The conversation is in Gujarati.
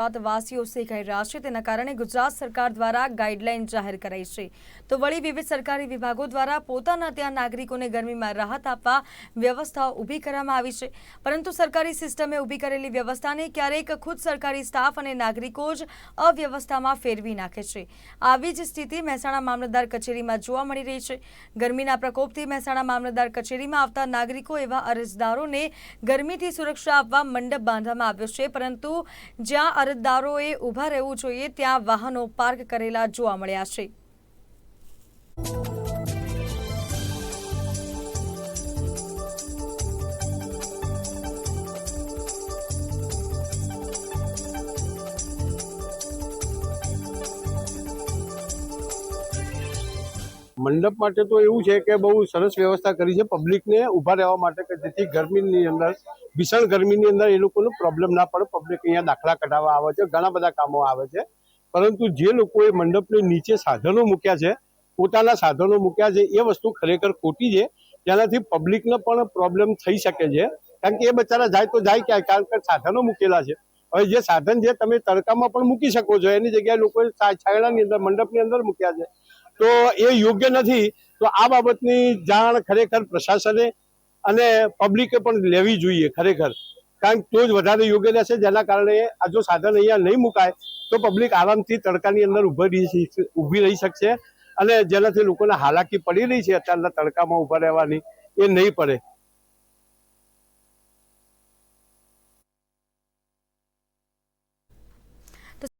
વાસીઓ શેકાઈ રહ્યા છે. તેના કારણે ગુજરાત સરકાર દ્વારા ગાઈડલાઈન જાહેર કરાઈ છે. તો વળી વિવિધ સરકારી વિભાગો દ્વારા પોતાના ત્યાં નાગરિકોને ગરમીમાં રાહત આપવા વ્યવસ્થાઓ ઊભી કરવામાં આવી છે. પરંતુ સરકારી સિસ્ટમે ઊભી કરેલી વ્યવસ્થાને ક્યારેક ખુદ સરકારી સ્ટાફ અને નાગરિકો જ અવ્યવસ્થામાં ફેરવી નાખે છે. આવી જ સ્થિતિ મહેસાણા મામલતદાર કચેરીમાં જોવા મળી રહી છે. ગરમીના પ્રકોપથી મહેસાણા મામલતદાર કચેરીમાં આવતા નાગરિકો એવા અરજદારોને ગરમીથી સુરક્ષા આપવા મંડપ બાંધવામાં આવ્યો છે. પરંતુ જ્યાં અરજદારોએ ઊભા રહેવું જોઈએ ત્યાં વાહનો પાર્ક કરેલા જોવા મળ્યા છે. મંડપ માટે તો એવું છે કે બહુ સરસ વ્યવસ્થા કરી છે પબ્લિકને ઊભા રહેવા માટે કે જેથી ગરમીની અંદર, ભીષણ ગરમીની અંદર એ લોકોનો પ્રોબ્લેમ ના પડે. પબ્લિક અહીંયા દાખલા કઢાવવા આવે છે, ઘણા બધા કામો આવે છે. પરંતુ જે લોકોએ મંડપની નીચે સાધનો મૂક્યા છે, પોતાના સાધનો મૂક્યા છે, એ વસ્તુ ખરેખર ખોટી છે. તેનાથી પબ્લિકને પણ પ્રોબ્લેમ થઈ શકે છે. કારણ કે એ બચારા જાય તો જાય ક્યાંય, કારણ કે સાધનો મૂકેલા છે. હવે જે સાધન છે તમે તડકામાં પણ મૂકી શકો છો. એની જગ્યાએ લોકોએ છાયડાની અંદર, મંડપની અંદર મૂક્યા છે. તો એ યોગ્ય નથી. તો આ બાબતની જાણ ખરેખર પ્રશાસને અને પબ્લિકે પણ લેવી જોઈએ ખરેખર. કારણ તો જ વધારે યોગ્ય રહેશે. જેના કારણે આ જો સાધન અહીંયા નહીં મુકાય, તો પબ્લિક આરામથી તડકાની અંદર ઊભી રહી ઊભી રહી શકશે. અને જેનાથી લોકોને હાલાકી પડી રહી છે, અત્યારના તડકામાં ઊભા રહેવાની, એ નહીં પડે.